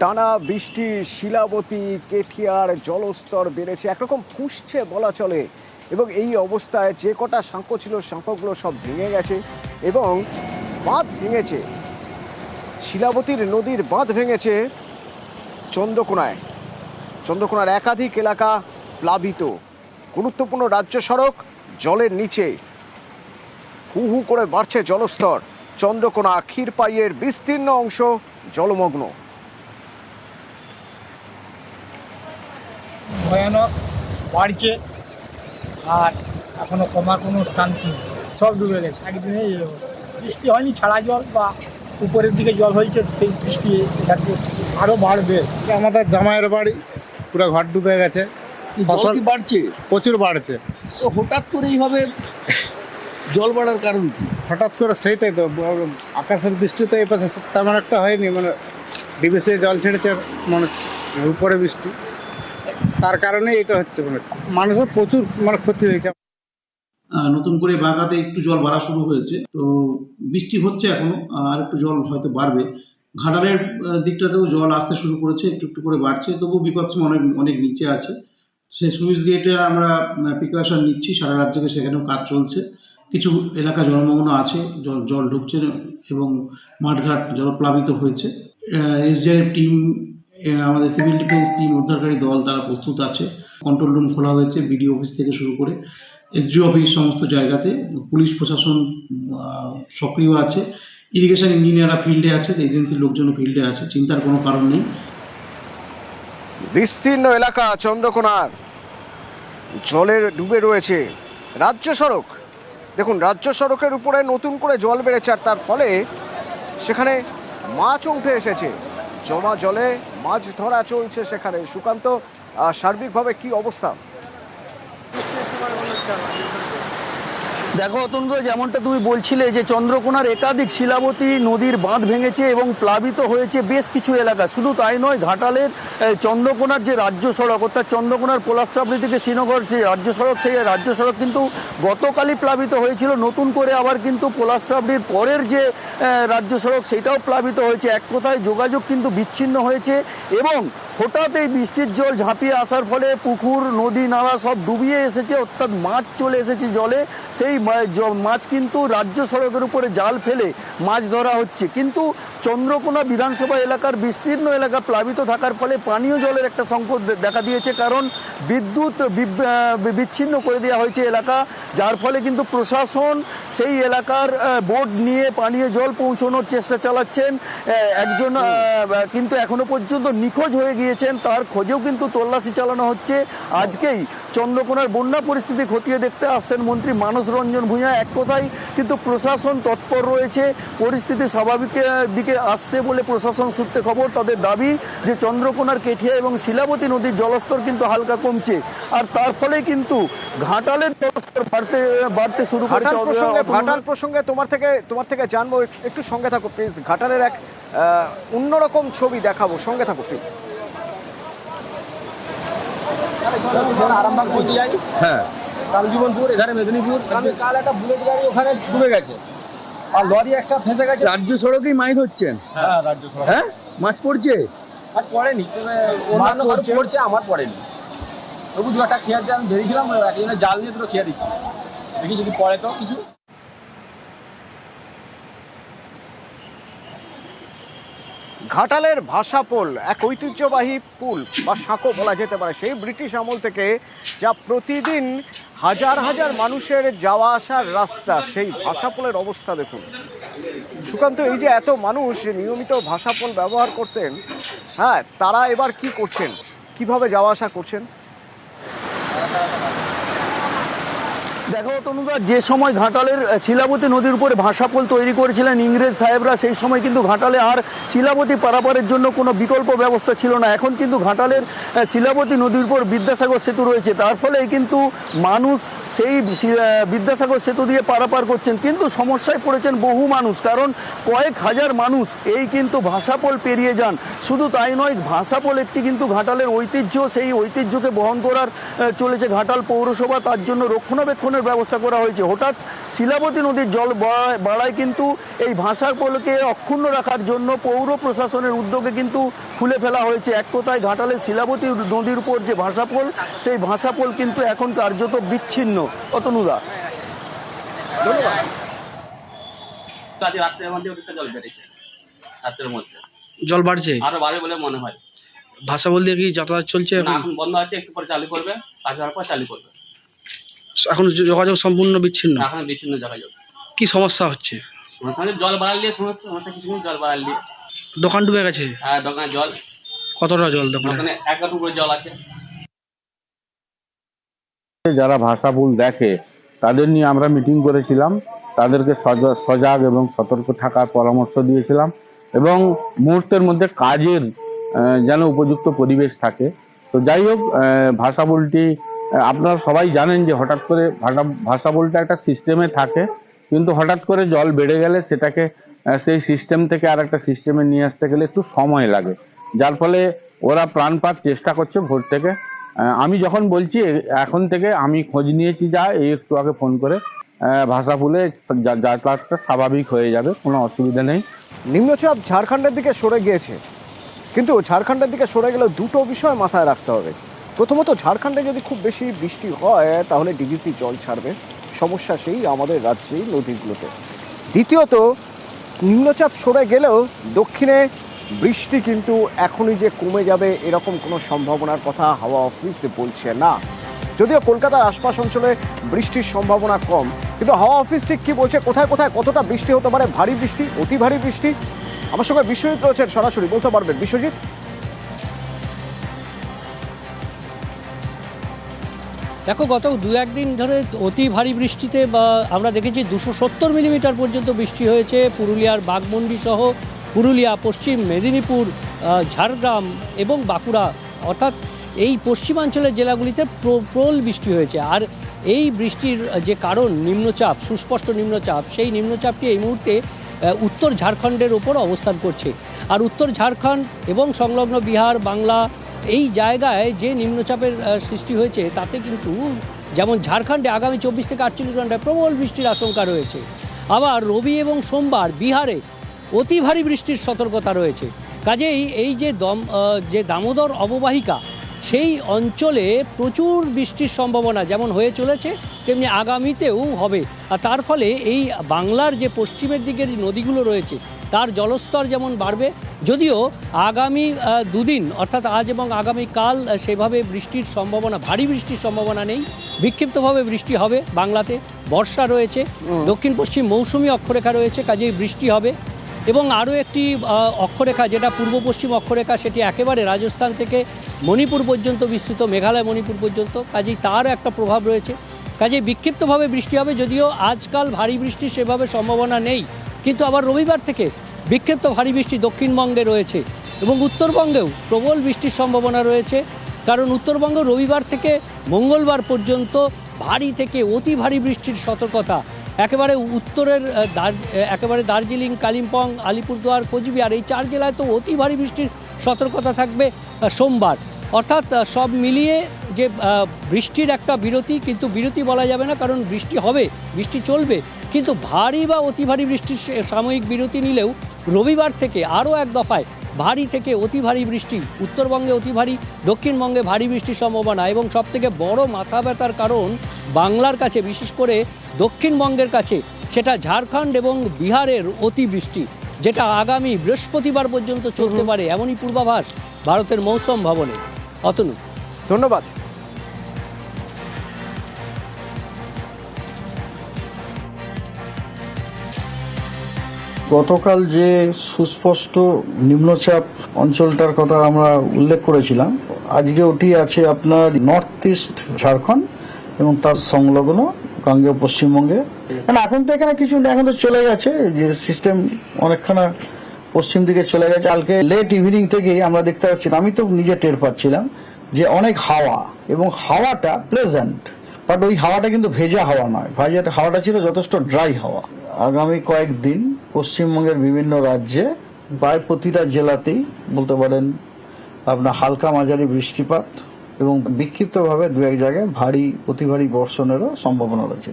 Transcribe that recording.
টানা বৃষ্টি, শিলাবতী, কেঠিয়ার জলস্তর বেড়েছে। একরকম ফুসছে বলা চলে। এবং এই অবস্থায় যে কটা সাঁকো ছিল, সাঁকোগুলো সব ভেঙে গেছে এবং বাঁধ ভেঙেছে। শিলাবতীর নদীর বাঁধ ভেঙেছে চন্দ্রকোনায়। চন্দ্রকোনার একাধিক এলাকা প্লাবিত। গুরুত্বপূর্ণ রাজ্য সড়ক জলের নিচে। হু হু করে বাড়ছে জলস্তর। চন্দ্রকোনা ক্ষীরপাইয়ের বিস্তীর্ণ অংশ জলমগ্ন। ভয়ানক বাড়ছে আর এখনও কমার কোনো স্থান ছিল সব ডুবে গেছে। একদিনে এই অবস্থা। বৃষ্টি হয়নি ছাড়া জল বা উপরের দিকে জল হয়েছে সেই বৃষ্টি এখান থেকে আরও বাড়বে। আমাদের জামাইয়ের বাড়ি পুরো ঘর ডুবে গেছে। ফসল- বাড়ছে? প্রচুর বাড়ছে। So, হঠাৎ করে এইভাবে জল বাড়ার কারণ কি? হঠাৎ করে সেইটাই তো আকাশের বৃষ্টি তো এই পাশে তেমন একটা হয়নি মানে ডিবিসি জল ছেড়েছে মানে উপরে বৃষ্টি। তার কারণে এটা হচ্ছে মানে মানুষের প্রচুর মানে ক্ষতি হয়েছে। নতুন করে বাগাতে একটু জল বাড়া শুরু হয়েছে। তো বৃষ্টি হচ্ছে এখনও, আর একটু জল হয়তো বাড়বে। ঘাটালের দিকটাতেও জল আসতে শুরু করেছে, একটু একটু করে বাড়ছে। তবু বিপদসীমা অনেক অনেক নিচে আছে। সেই সুইচ গেটে আমরা প্রিকশন নিচ্ছি। সারা রাত থেকে সেখানেও কাজ চলছে। কিছু এলাকা জলমগ্ন আছে, জল জল ঢুকছে এবং মাঠঘাট জলপ্লাবিত হয়েছে। এসডিআরএফ টিম আমাদের সিভিল ডিফেন্স টিম উদ্ধারকারী দল তারা প্রস্তুত আছে। কন্ট্রোল রুম খোলা হয়েছে বিডিও অফিস থেকে শুরু করে। এসডিও অফিস সমস্ত জায়গাতে, পুলিশ প্রশাসন সক্রিয় আছে। ইরিগেশন ইঞ্জিনিয়াররা ফিল্ডে আছে এজেন্সির লোকজনও ফিল্ডে আছে, চিন্তার কোনো কারণ নেই। বিস্তীর্ণ এলাকা চন্দ্রকোনার। জলের ডুবে রয়েছে। রাজ্য সড়ক। দেখুন, রাজ্য সড়কের উপরে নতুন করে জল বেড়েছে আর তার ফলে সেখানে মাছ উঠে এসেছে। জমা জলে মাছ ধরা চলছে সেখানে সুকান্ত সার্বিকভাবে কি অবস্থা? দেখো অতন্দ্র যেমনটা তুমি বলছিলে যে চন্দ্রকোনার একাধিক শিলাবতী নদীর বাঁধ ভেঙেছে এবং প্লাবিত হয়েছে বেশ কিছু এলাকা। শুধু তাই নয়, ঘাটালের চন্দ্রকোনার যে রাজ্য সড়ক, অর্থাৎ চন্দ্রকোনার পলাশচাবড়ি থেকে শ্রীনগর যে রাজ্য সড়ক, সেই রাজ্য সড়ক কিন্তু গতকালই প্লাবিত হয়েছিল। নতুন করে আবার কিন্তু পলাশচাবড়ির পরের যে রাজ্য সড়ক, সেটাও প্লাবিত হয়েছে। এক কথায় যোগাযোগ কিন্তু বিচ্ছিন্ন হয়েছে এবং হঠাৎ এই বৃষ্টির জল ঝাঁপিয়ে আসার ফলে পুকুর, নদী, নালা সব ডুবিয়ে এসেছে। অর্থাৎ মাছ চলে এসেছে জলে। সেই মাছ কিন্তু রাজ্য সড়কের উপরে জাল ফেলে মাছ ধরা হচ্ছে। কিন্তু চন্দ্রকোনা বিধানসভা এলাকার বিস্তীর্ণ এলাকা প্লাবিত থাকার ফলে পানীয় জলের একটা সংকট দেখা দিয়েছে, কারণ বিদ্যুৎ বিচ্ছিন্ন করে দেওয়া হয়েছে এলাকা, যার ফলে কিন্তু প্রশাসন সেই এলাকার বোর্ড নিয়ে পানীয় জল পৌঁছানোর চেষ্টা চালাচ্ছেন। একজন কিন্তু এখনও পর্যন্ত নিখোঁজ হয়ে গিয়েছেন, তার খোঁজেও কিন্তু তল্লাশি চালানো হচ্ছে। আজকেই চন্দ্রকোনার বন্যা পরিস্থিতি খতিয়ে দেখতে আসছেন মন্ত্রী মানস রঞ্জন ভূঁইয়া। এক কথায় কিন্তু প্রশাসন তৎপর রয়েছে, পরিস্থিতি স্বাভাবিকের দিকে আসছে বলে প্রশাসন সূত্রে খবর তাদের দাবি যে চন্দ্রকোনার কেঠিয়া এবং শিলাবতী নদীর জলস্তর কিন্তু হালকা কমছে। আর তার ফলে কিন্তু ঘাটালের জলস্তর বাড়তে বাড়তে শুরু ঘাটাল করেছে প্রসঙ্গে ঘাটাল প্রসঙ্গে তোমার থেকে তোমার থেকে জানব একটু সঙ্গে থাকো প্লিজ ঘাটালের এক আহ, অন্যরকম ছবি দেখাবো সঙ্গে থাকো প্লিজ আরামবাগ হ্যাঁ রামজীবনপুর এখানে মেদিনীপুর। কাল একটা বুলেট গাড়ি ওখানে ডুবে গেছে। আর লরি একটা ফেসে গেছে। রাজ্য সড়কেই মাই হচ্ছেন হ্যাঁ রাজ্য সড়ক। হ্যাঁ? মাছ পড়ছে? আর পড়েনি তবে অন্যান্য কারও পড়ছে? আমার পড়েনি। তবু দু একটা খেয়ার দিয়ে আমি বেরিয়েছিলাম একজনের জাল নিয়ে দুটো খেয়ে দিচ্ছি। দেখি যদি পড়ে তো কিছু। ঘাটালের ভাষা পোল, এক ঐতিহ্যবাহী পুল, বা সাঁকো বলা যেতে পারে। সেই ব্রিটিশ আমল থেকে যা প্রতিদিন হাজার হাজার মানুষের যাওয়া আসার রাস্তা, সেই ভাষা পোলের অবস্থা দেখুন। সুকান্ত, এই যে এত মানুষ নিয়মিত ভাষা পোল ব্যবহার করতেন হ্যাঁ তারা এবার কি করছেন? কীভাবে যাওয়া আসা করছেন? দেখো তনুদা, যে সময় ঘাটালের শিলাবতী নদীর উপরে ভাষাপোল তৈরি করেছিলেন ইংরেজ সাহেবরা, সেই সময় কিন্তু ঘাটালে আর শিলাবতী পারাপারের জন্য কোনো বিকল্প ব্যবস্থা ছিল না। এখন কিন্তু ঘাটালের শিলাবতী নদীর উপর বিদ্যাসাগর সেতু রয়েছে। তার ফলে কিন্তু মানুষ সেই বিদ্যাসাগর সেতু দিয়ে পারাপার করছেন। কিন্তু সমস্যায় পড়েছেন বহু মানুষ, কারণ কয়েক হাজার মানুষ এই কিন্তু ভাষাপোল পেরিয়ে যান। শুধু তাই নয়, ভাষাপোল একটি কিন্তু ঘাটালের ঐতিহ্য, সেই ঐতিহ্যকে বহন করার চলেছে ঘাটাল পৌরসভা। তার জন্য রক্ষণাবেক্ষণের ব্যবস্থা করা হয়েছে। হঠাৎ শিলাবতী নদীর জল বাড়ায়- কিন্তু এই ভাষার পোলকে অক্ষুণ্ণ রাখার জন্য পৌর প্রশাসনের উদ্যোগে কিন্তু খুলে ফেলা হয়েছে। এক কথায় ঘাটালে শিলাবতী নদীর উপর যে ভাষা পোল সেই ভাষা পোল কিন্তু এখন কার্যত বিচ্ছিন্ন। অতনুদা। রাত্রের মধ্যে জল বেড়েছে? রাত্রের মধ্যে জল বাড়ছে আরও বাড়ে বলে মনে হয়। ভাষা বলতে কি যাতায়াত চলছে এখন বন্ধ আছে একটু পরে চালু করবে কাজ হওয়ার পর চালু করবে। এখন যোগাযোগ সম্পূর্ণ বিচ্ছিন্ন। এখন বিচ্ছিন্ন যোগাযোগ কি সমস্যা হচ্ছে? জল বাড়ালে সমস্যা সমস্যা কিছু জল বাড়ালে দোকান ডুবে গেছে? আর দোকানে জল। কতটা জল দোকানে? এক জল আছে। যারা ভাষাভুল দেখে তাদের নিয়ে আমরা মিটিং করেছিলাম। তাদেরকে সজা- সজাগ এবং সতর্ক থাকার পরামর্শ দিয়েছিলাম। এবং মুহূর্তের মধ্যে কাজের যেন উপযুক্ত পরিবেশ থাকে। তো যাই হোক আহ, ভাষাভুলটি আহ, আপনারা সবাই জানেন যে হঠাৎ করে ভাষা বলতে একটা সিস্টেমে থাকে, কিন্তু হঠাৎ করে জল বেড়ে গেলে সেটাকে সেই সিস্টেম থেকে আর একটা সিস্টেমে নিয়ে আসতে গেলে একটু সময় লাগে। যার ফলে ওরা প্রাণপাত চেষ্টা করছে ভোর থেকে। আমি যখন বলছি এখন থেকে আমি খোঁজ নিয়েছি যা, এই একটু আগে ফোন করে ভাষা যা- যাতায়াতটা স্বাভাবিক হয়ে যাবে, কোনো অসুবিধা নেই। নিম্নচাপ ঝাড়খণ্ডের দিকে সরে গিয়েছে। কিন্তু ঝাড়খণ্ডের দিকে সরে গেলে দুটো বিষয় মাথায় রাখতে হবে। প্রথমত ঝাড়খণ্ডে যদি খুব বেশি বৃষ্টি হয়, তাহলে ডিভিসি জল ছাড়বে। সমস্যা সেই আমাদের রাজ্যে নদীগুলোতে। দ্বিতীয়ত, নিম্নচাপ সরে গেলেও দক্ষিণে বৃষ্টি কিন্তু এখনই যে কমে যাবে এরকম কোনো সম্ভাবনার কথা হাওয়া অফিস বলছে না। যদিও কলকাতার আশপাশ অঞ্চলে বৃষ্টির সম্ভাবনা কম, কিন্তু হাওয়া অফিস ঠিক কী বলছে, কোথায় কোথায় কতটা বৃষ্টি হতে পারে, ভারী বৃষ্টি, অতি ভারী বৃষ্টি? আমার সঙ্গে বিশ্বজিৎ রয়েছেন সরাসরি, বলতে পারবেন। বিশ্বজিৎ? দেখো, গত দু একদিন ধরে অতি ভারী বৃষ্টিতে বা আমরা দেখেছি দুশো সত্তর মিলিমিটার পর্যন্ত বৃষ্টি হয়েছে পুরুলিয়ার বাঘমন্ডি সহ পুরুলিয়া, পশ্চিম মেদিনীপুর ঝাড়গ্রাম এবং বাঁকুড়া। অর্থাৎ এই পশ্চিমাঞ্চলের জেলাগুলিতে প্রবল বৃষ্টি হয়েছে। আর এই বৃষ্টির যে কারণ, নিম্নচাপ, সুস্পষ্ট নিম্নচাপ, সেই নিম্নচাপটি এই মুহূর্তে উত্তর ঝাড়খণ্ডের ওপর অবস্থান করছে। আর উত্তর ঝাড়খণ্ড এবং সংলগ্ন বিহার, বাংলা এই জায়গায় যে নিম্নচাপের সৃষ্টি হয়েছে, তাতে কিন্তু যেমন ঝাড়খণ্ডে আগামী চব্বিশ থেকে আটচল্লিশ ঘন্টায় প্রবল বৃষ্টির আশঙ্কা রয়েছে। আবার রবি এবং সোমবার বিহারে অতি ভারী বৃষ্টির সতর্কতা রয়েছে। কাজেই এই যে দম যে দামোদর অববাহিকা, সেই অঞ্চলে প্রচুর বৃষ্টির সম্ভাবনা যেমন হয়ে চলেছে, তেমনি আগামীতেও হবে। আর তার ফলে এই বাংলার যে পশ্চিমের দিকের নদীগুলো রয়েছে, তার জলস্তর যেমন বাড়বে যদিও আগামী দুদিন অর্থাৎ আজ এবং আগামীকাল সেভাবে বৃষ্টির সম্ভাবনা ভারী বৃষ্টির সম্ভাবনা নেই। বিক্ষিপ্তভাবে বৃষ্টি হবে বাংলাতে বর্ষা রয়েছে দক্ষিণ পশ্চিম মৌসুমি অক্ষরেখা রয়েছে কাজেই বৃষ্টি হবে। এবং আরও একটি অক্ষরেখা যেটা পূর্ব পশ্চিম অক্ষরেখা সেটি একেবারে রাজস্থান থেকে মণিপুর পর্যন্ত বিস্তৃত মেঘালয় মণিপুর পর্যন্ত কাজেই তারও একটা প্রভাব রয়েছে। কাজে বিক্ষিপ্তভাবে বৃষ্টি হবে যদিও আজকাল ভারী বৃষ্টির সেভাবে সম্ভাবনা নেই। কিন্তু আবার রবিবার থেকে বিক্ষিপ্ত ভারী বৃষ্টি দক্ষিণবঙ্গে রয়েছে এবং উত্তরবঙ্গেও প্রবল বৃষ্টির সম্ভাবনা রয়েছে। কারণ উত্তরবঙ্গ রবিবার থেকে মঙ্গলবার পর্যন্ত ভারী থেকে অতি ভারী বৃষ্টির সতর্কতা। একেবারে উত্তরের দার- একেবারে দার্জিলিং, কালিম্পং, আলিপুরদুয়ার, কোচবিহার এই চার জেলায় তো অতি ভারী বৃষ্টির সতর্কতা থাকবে সোমবার। অর্থাৎ সব মিলিয়ে যে বৃষ্টির একটা বিরতি, কিন্তু বিরতি বলা যাবে না, কারণ বৃষ্টি হবে, বৃষ্টি চলবে। কিন্তু ভারী বা অতি ভারী বৃষ্টির সাময়িক বিরতি নিলেও রবিবার থেকে আরও এক দফায় ভারী থেকে অতি ভারী বৃষ্টি উত্তরবঙ্গে অতি ভারী দক্ষিণবঙ্গে ভারী বৃষ্টির সম্ভাবনা এবং সবথেকে বড় মাথা ব্যথার কারণ বাংলার কাছে বিশেষ করে দক্ষিণবঙ্গের কাছে সেটা ঝাড়খণ্ড এবং বিহারের অতিবৃষ্টি যেটা আগামী বৃহস্পতিবার পর্যন্ত চলতে পারে এমনই পূর্বাভাস ভারতের মৌসুম ভবনে। অতনু। ধন্যবাদ। গতকাল যে সুস্পষ্ট নিম্নচাপ অঞ্চলটার কথা আমরা উল্লেখ করেছিলাম, আজকে ওটি আছে আপনার নর্থ ইস্ট ঝাড়খণ্ড এবং তার সংলগ্ন গাঙ্গেয় পশ্চিমবঙ্গে। এখন তো এখানে কিছু এখন তো চলে গেছে যে সিস্টেম অনেকখানা পশ্চিম দিকে চলে গেছে। কালকে লেট ইভিনিং থেকেই আমরা দেখতে পাচ্ছি, আমি তো নিজে টের পাচ্ছিলাম যে অনেক হাওয়া এবং হাওয়াটা প্লেজেন্ট বাট ওই হাওয়াটা কিন্তু ভেজা হাওয়া নয়। ভেজা হাওয়াটা ছিল যথেষ্ট ড্রাই হাওয়া। আগামী কয়েকদিন পশ্চিমবঙ্গের বিভিন্ন রাজ্যে প্রায় প্রতিটা জেলাতেই বলতে পারেন আপনার হালকা মাঝারি বৃষ্টিপাত এবং বিক্ষিপ্তভাবে দু এক জায়গায় ভারী, অতি ভারী বর্ষণেরও সম্ভাবনা রয়েছে।